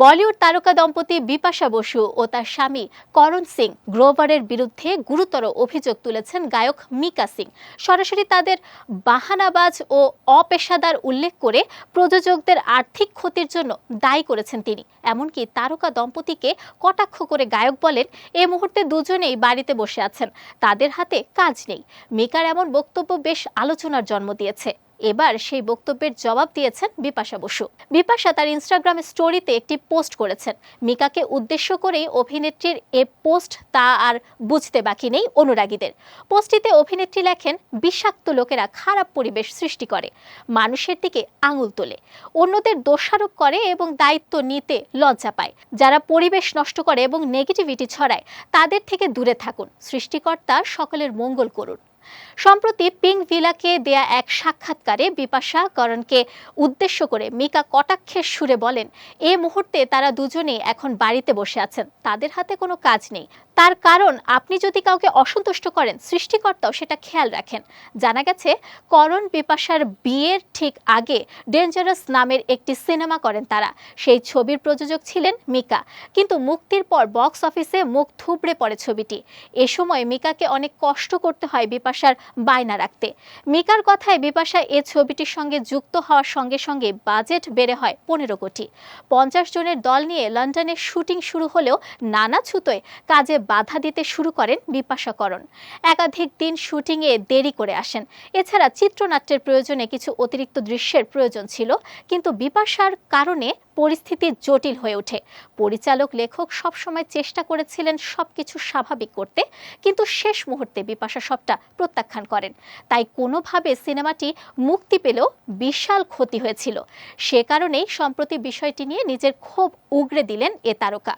বলিউড তারকা দম্পতি বিপাশা বসু ও তার স্বামী করণ সিং গ্রোভারের বিরুদ্ধে গুরুতর অভিযোগ তুলেছেন গায়ক মিকা সিং। সরাসরি তাদের বাহানাবাজ ও অপেশাদার উল্লেখ করে প্রযোজকদের আর্থিক ক্ষতির জন্য দায়ী করেছেন তিনি। এমনকি তারকা দম্পতিকে কটাক্ষ করে গায়ক বলেন, এ মুহূর্তে দুজনেই বাড়িতে বসে আছেন, তাদের হাতে কাজ নেই। মিকার এমন বক্তব্য বেশ আলোচনার জন্ম দিয়েছে। এবার সেই বক্তব্যের জবাব দিয়েছেন বিপাশা বসু। বিপাশা তার ইনস্টাগ্রাম স্টোরিতে একটি পোস্ট করেছেন। মিকাকে উদ্দেশ্য করেই অভিনেত্রীর এ পোস্ট তা আর বুঝতে বাকি নেই অনুরাগীদের। পোস্টটিতে অভিনেত্রী লেখেন, বিষাক্ত লোকেরা খারাপ পরিবেশ সৃষ্টি করে, মানুষের দিকে আঙুল তোলে, অন্যদের দোষারোপ করে এবং দায়িত্ব নিতে লজ্জা পায়। যারা পরিবেশ নষ্ট করে এবং নেগেটিভিটি ছড়ায়, তাদের থেকে দূরে থাকুন। সৃষ্টিকর্তা সকলের মঙ্গল করুন। সম্প্রতি পিং ভিলাকে দেয়া এক সাক্ষাৎকারে বিপাশা করণকে উদ্দেশ্য করে মিকা কটাক্ষের সুরে বলেন, এ মুহূর্তে তারা দুজনেই এখন বাড়িতে বসে আছেন। তাদের হাতে কোনো কাজ নেই। তার কারণ আপনি যদি কাউকে অসন্তুষ্ট করেন, সৃষ্টিকর্তাও সেটা খেয়াল রাখেন। জানা গেছে, করণ বিপাশার বিয়ের ঠিক আগে ডেঞ্জারাস নামের একটি সিনেমা করেন তারা। সেই ছবির প্রযোজক ছিলেন মিকা। কিন্তু মুক্তির পর বক্স অফিসে মুখ থুবড়ে পড়ে ছবিটি। এ সময় মিকাকে অনেক কষ্ট করতে হয় বিপাশার বায়না রাখতে। মিকার কথায় বিপাশা এ ছবিটির সঙ্গে যুক্ত হওয়ার সঙ্গে সঙ্গে বাজেট বেড়ে হয় পনেরো কোটি। পঞ্চাশ জনের দল নিয়ে লন্ডনে শুটিং শুরু হলেও নানা ছুতোয় কাজে বাধা দিতে শুরু করেন বিপাশাকরণ। একাধিক দিন শুটিংয়ে দেরি করে আসেন। এছাড়া চিত্রনাট্যের প্রয়োজনে কিছু অতিরিক্ত দৃশ্যের প্রয়োজন ছিল, কিন্তু বিপাশার কারণে পরিস্থিতি জটিল হয়ে ওঠে। পরিচালক, লেখক সবসময় চেষ্টা করেছিলেন সবকিছু স্বাভাবিক করতে, কিন্তু শেষ মুহূর্তে বিপাশা সবটা প্রত্যাখ্যান করেন। তাই কোনোভাবে সিনেমাটি মুক্তি পেলেও বিশাল ক্ষতি হয়েছিল। সে কারণেই সম্প্রতি বিষয়টি নিয়ে নিজের ক্ষোভ উগরে দিলেন এ তারকা।